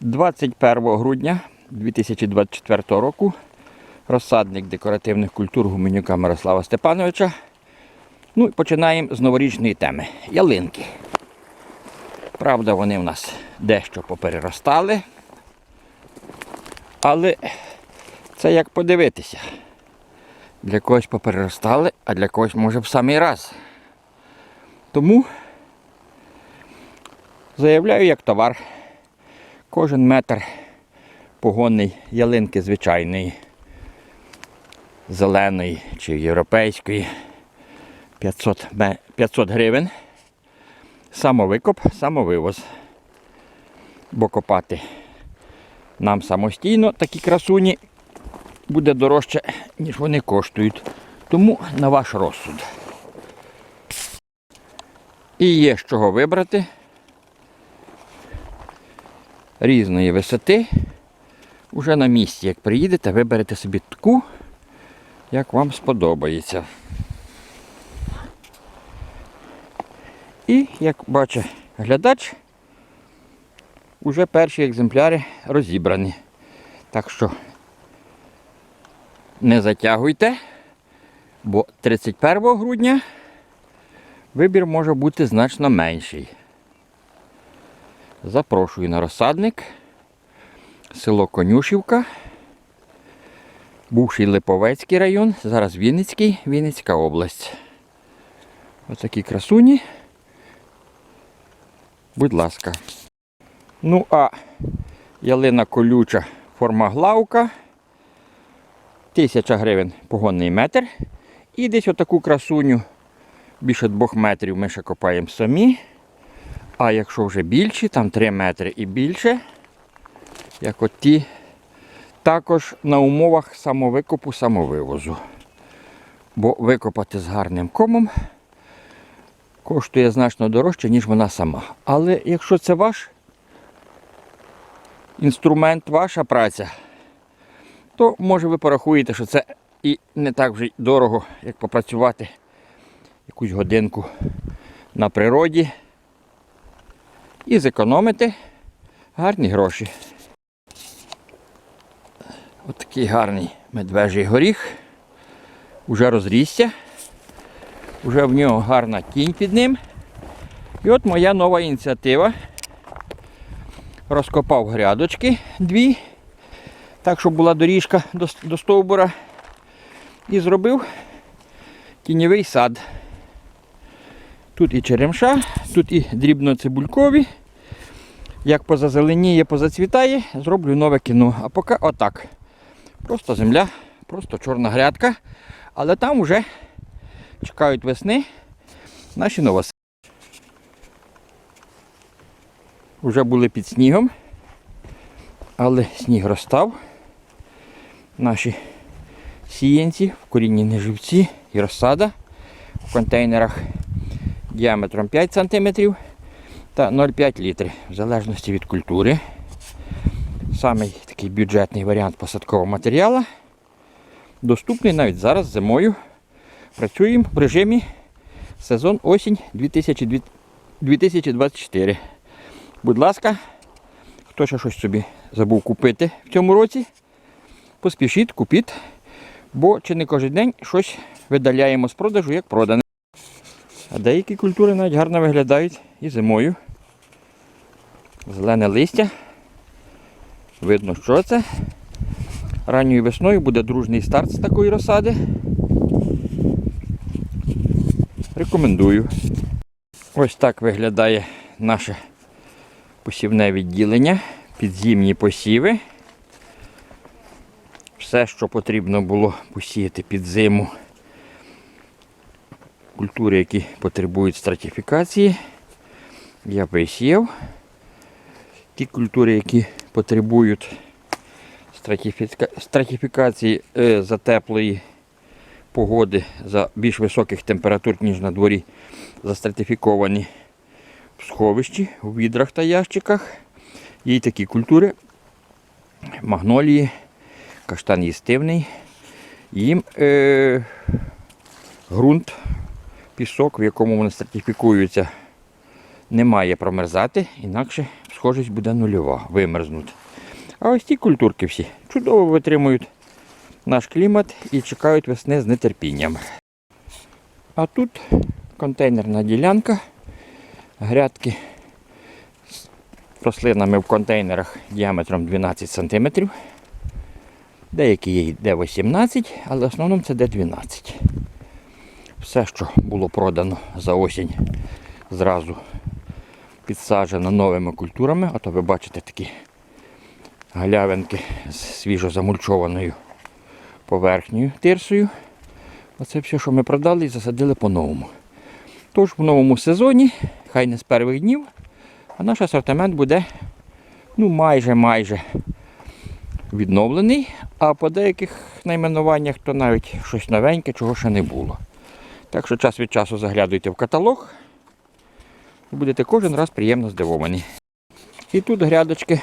21 грудня 2024 року розсадник декоративних культур гуменюка Мирослава Степановича. Ну і починаємо з новорічної теми ялинки. Правда, вони в нас дещо попереростали. Але це як подивитися. Для когось попереростали, а для когось може в самий раз. Тому заявляю як товар. Кожен метр погонний ялинки звичайної, зеленої чи європейської 500, 500 гривень. Самовикоп, самовивоз. Бо копати нам самостійно такі красуні буде дорожче, ніж вони коштують. Тому на ваш розсуд. І є з чого вибрати різної висоти. Уже на місці, як приїдете, виберете собі таку, як вам сподобається. І, як бачить глядач, уже перші екземпляри розібрані. Так що не затягуйте, бо 31 грудня вибір може бути значно менший. Запрошую на розсадник. Село Конюшівка. Бувший Липовецький район, зараз Вінницький, Вінницька область. Отакі красуні. Будь ласка. Ну, а ялина колюча форма главка. Тисяча гривень погонний метр. І десь отаку красуню більше двох метрів ми ще копаємо самі. А якщо вже більші, там 3 метри і більше, як от ті, також на умовах самовикопу, самовивозу. Бо викопати з гарним комом коштує значно дорожче, ніж вона сама. Але якщо це ваш інструмент, ваша праця, то може ви порахуєте, що це і не так вже дорого, як попрацювати якусь годинку на природі і зекономити гарні гроші. Ось такий гарний медвежий горіх. Уже розрісся. Уже в нього гарна тінь під ним. І от моя нова ініціатива. Розкопав грядочки дві, так, щоб була доріжка до, до стовбура. І зробив тіньовий сад. Тут і черемша, тут і дрібноцибулькові. Як позазеленіє, позацвітає, зроблю нове кіно. А поки отак. Просто земля, просто чорна грядка. Але там вже чекають весни наші новоси. Вже були під снігом, але сніг розстав. Наші сіянці, вкорінені живці і розсада в контейнерах діаметром 5 см та 0,5 літрів, в залежності від культури. Самий такий бюджетний варіант посадкового матеріалу. Доступний навіть зараз зимою. Працюємо в режимі сезон осінь 2024. Будь ласка, хто ще щось собі забув купити в цьому році, поспішіть, купіть, бо чи не кожен день щось видаляємо з продажу, як продане. А деякі культури навіть гарно виглядають і зимою. Зелене листя. Видно, що це. Ранньою весною буде дружний старт з такої розсади. Рекомендую. Ось так виглядає наше посівне відділення, підзімні посіви. Все, що потрібно було посіяти під зиму. Культури, які потребують стратифікації, я висіяв. Ті культури, які потребують стратифіка- стратифікації е, за теплої погоди, за більш високих температур, ніж на дворі, застратифіковані в сховищі, у відрах та ящиках. Є такі культури, магнолії, каштан їстивний. Їм е, ґрунт, пісок, в якому вони стратифікуються не має промерзати, інакше схожість буде нульова, вимерзнуть. А ось ті культурки всі чудово витримують наш клімат і чекають весни з нетерпінням. А тут контейнерна ділянка, грядки з рослинами в контейнерах діаметром 12 см. Деякі є йде 18, але в основному це де 12. Все, що було продано за осінь, зразу підсаджено новими культурами. А то ви бачите такі галявинки з свіжо замульчованою поверхнею тирсою. Оце все, що ми продали і засадили по-новому. Тож в новому сезоні, хай не з перших днів, а наш асортимент буде ну, майже майже відновлений, а по деяких найменуваннях то навіть щось новеньке, чого ще не було. Так що час від часу заглядуйте в каталог і будете кожен раз приємно здивовані. І тут грядочки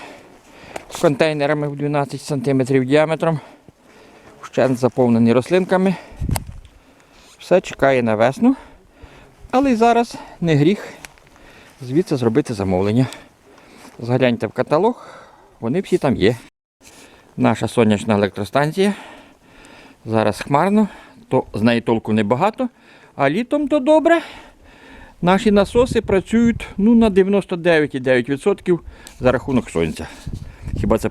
з контейнерами в 12 см діаметром, вщент заповнені рослинками. Все чекає на весну. Але й зараз не гріх звідси зробити замовлення. Згляньте в каталог, вони всі там є. Наша сонячна електростанція. Зараз хмарно, то з неї толку небагато, а літом то добре. Наші насоси працюють ну, на 99,9% за рахунок сонця. Хіба це